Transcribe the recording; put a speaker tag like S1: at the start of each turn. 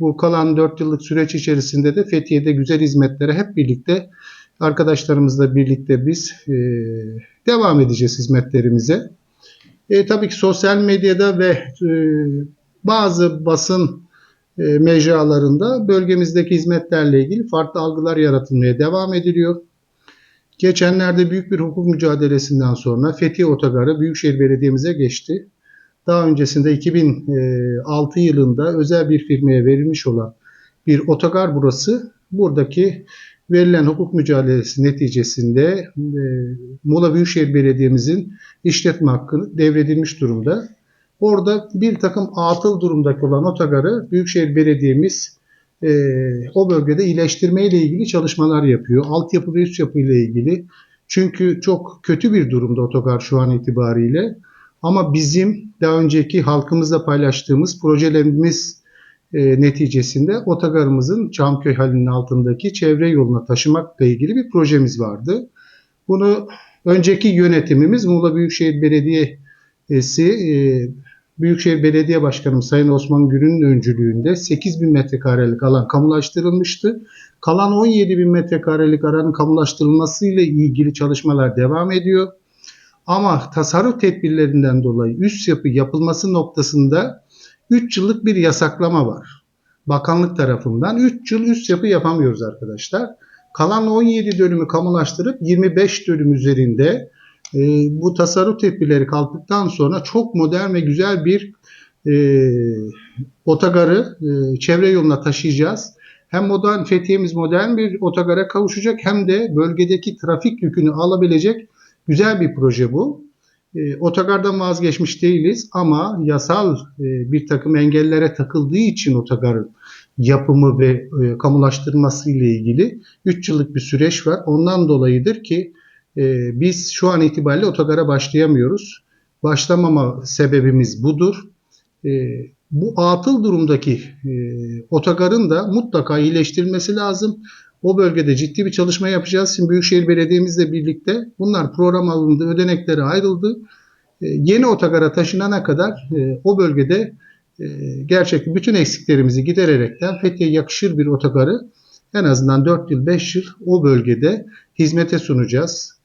S1: Bu kalan 4 yıllık süreç içerisinde de Fethiye'de güzel hizmetlere hep birlikte arkadaşlarımızla birlikte biz e, devam edeceğiz hizmetlerimize. E, tabii ki sosyal medyada ve e, bazı basın e, mecralarında bölgemizdeki hizmetlerle ilgili farklı algılar yaratılmaya devam ediliyor. Geçenlerde büyük bir hukuk mücadelesinden sonra Fethiye Otogarı Büyükşehir Belediye'mize geçti. Daha öncesinde 2006 yılında özel bir firmaya verilmiş olan bir otogar burası. Buradaki verilen hukuk mücadelesi neticesinde e, Muğla Büyükşehir Belediye'mizin işletme hakkı devredilmiş durumda. Orada bir takım atıl durumdaki olan otogarı Büyükşehir Belediye'miz e, o bölgede iyileştirme ile ilgili çalışmalar yapıyor. Altyapı ve üst yapı ile ilgili. Çünkü çok kötü bir durumda otogar şu an itibariyle. Ama bizim daha önceki halkımızla paylaştığımız projelerimiz e, neticesinde otogarımızın Çamköy halinin altındaki çevre yoluna taşımakla ilgili bir projemiz vardı. Bunu önceki yönetimimiz Muğla Büyükşehir Belediyesi e, Büyükşehir Belediye Başkanım Sayın Osman Gür'ün öncülüğünde 8 bin metrekarelik alan kamulaştırılmıştı. Kalan 17 bin metrekarelik alanın kamulaştırılması ile ilgili çalışmalar devam ediyor. Ama tasarruf tedbirlerinden dolayı üst yapı yapılması noktasında 3 yıllık bir yasaklama var. Bakanlık tarafından 3 yıl üst yapı yapamıyoruz arkadaşlar. Kalan 17 dönümü kamulaştırıp 25 dönüm üzerinde e, bu tasarruf tedbirleri kalktıktan sonra çok modern ve güzel bir e, otogarı e, çevre yoluna taşıyacağız. Hem modern Fethiye'miz modern bir otogara kavuşacak hem de bölgedeki trafik yükünü alabilecek güzel bir proje bu. E, otogardan vazgeçmiş değiliz ama yasal e, bir takım engellere takıldığı için otogarın yapımı ve e, kamulaştırması ile ilgili 3 yıllık bir süreç var. Ondan dolayıdır ki biz şu an itibariyle otogara başlayamıyoruz. Başlamama sebebimiz budur. Bu atıl durumdaki otogarın da mutlaka iyileştirilmesi lazım. O bölgede ciddi bir çalışma yapacağız. Şimdi Büyükşehir Belediye'mizle birlikte bunlar program alındı, ödenekleri ayrıldı. E, yeni otogara taşınana kadar e, o bölgede e, gerçekten bütün eksiklerimizi gidererekten Fethiye yakışır bir otogarı en azından 4 yıl 5 yıl o bölgede hizmete sunacağız.